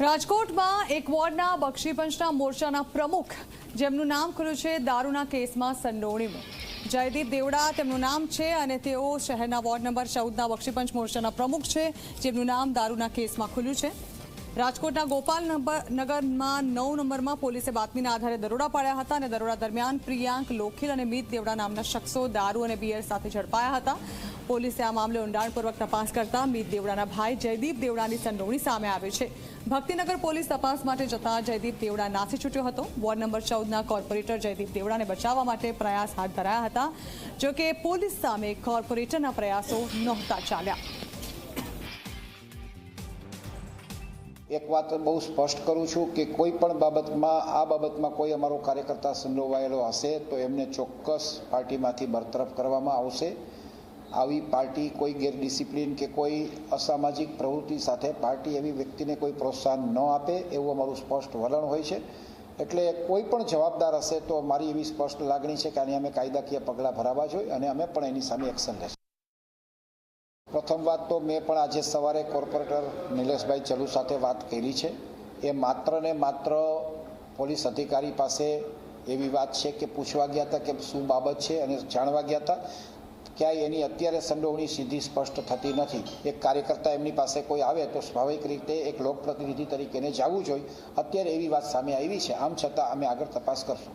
રાજકોટમાં એક વોર્ડના બક્ષીપંચના મોરચાના પ્રમુખ જેમનું નામ ખુલ્યું છે, દારૂના કેસમાં સંડોવણીમાં જયદીપ દેવડા તેમનું નામ છે અને તેઓ શહેરના વોર્ડ નંબર ચૌદના બક્ષીપંચ મોરચાના પ્રમુખ છે, જેમનું નામ દારૂના કેસમાં ખુલ્યું છે. રાજકોટના ગોપાલ નગરમાં નવ નંબરમાં પોલીસે બાતમીના આધારે દરોડા પાડ્યા હતા અને દરોડા દરમિયાન પ્રિયાંક લોખીલ અને મીત દેવડા નામના શખ્સો દારૂ અને બિયર સાથે ઝડપાયા હતા. પોલીસે આ મામલે ઊંડાણપૂર્વક તપાસ કરતા મીત દેવડાના ભાઈ જયદીપ દેવડાની સંડોવણી સામે આવી છે. ભક્તિનગર પોલીસ તપાસ માટે જતા જયદીપ દેવડા નાસી છૂટ્યો હતો. વોર્ડ નંબર ચૌદના કોર્પોરેટર જયદીપ દેવડાને બચાવવા માટે પ્રયાસ હાથ ધરાયા હતા જોકે પોલીસ સામે કોર્પોરેટરના પ્રયાસો નહોતા ચાલ્યા. એક વાત બહુ સ્પષ્ટ કરું છું કે કોઈ પણ બાબતમાં, આ બાબતમાં કોઈ અમારો કાર્યકર્તા સંડોવાયેલો હશે તો એમને ચોક્કસ પાર્ટીમાંથી બરતરફ કરવામાં આવશે. આવી પાર્ટી, કોઈ ગેરડિસિપ્લિન કે કોઈ અસામાજિક પ્રવૃત્તિ સાથે પાર્ટી એવી વ્યક્તિને કોઈ પ્રોત્સાહન ન આપે એવું અમારું સ્પષ્ટ વલણ હોય છે. એટલે કોઈ પણ જવાબદાર હશે તો મારી એવી સ્પષ્ટ લાગણી છે કે આની અમે કાયદાકીય પગલાં ભરાવા જોઈએ અને અમે પણ એની સામે એક્શન લેશું. પ્રથમ વાત તો મેં પણ આજે સવારે કોર્પોરેટર નિલેશભાઈ ચલુ સાથે વાત કરી છે. એ માત્ર ને માત્ર પોલીસ અધિકારી પાસે એવી વાત છે કે પૂછવા ગયા હતા કે શું બાબત છે અને જાણવા ગયા હતા. ક્યાંય એની અત્યારે સંડોવણી સીધી સ્પષ્ટ થતી નથી. એક કાર્યકર્તા એમની પાસે કોઈ આવે તો સ્વાભાવિક રીતે એક લોકપ્રતિનિધિ તરીકે એને જવું જોઈએ. અત્યારે એવી વાત સામે આવી છે. આમ છતાં અમે આગળ તપાસ કરશું.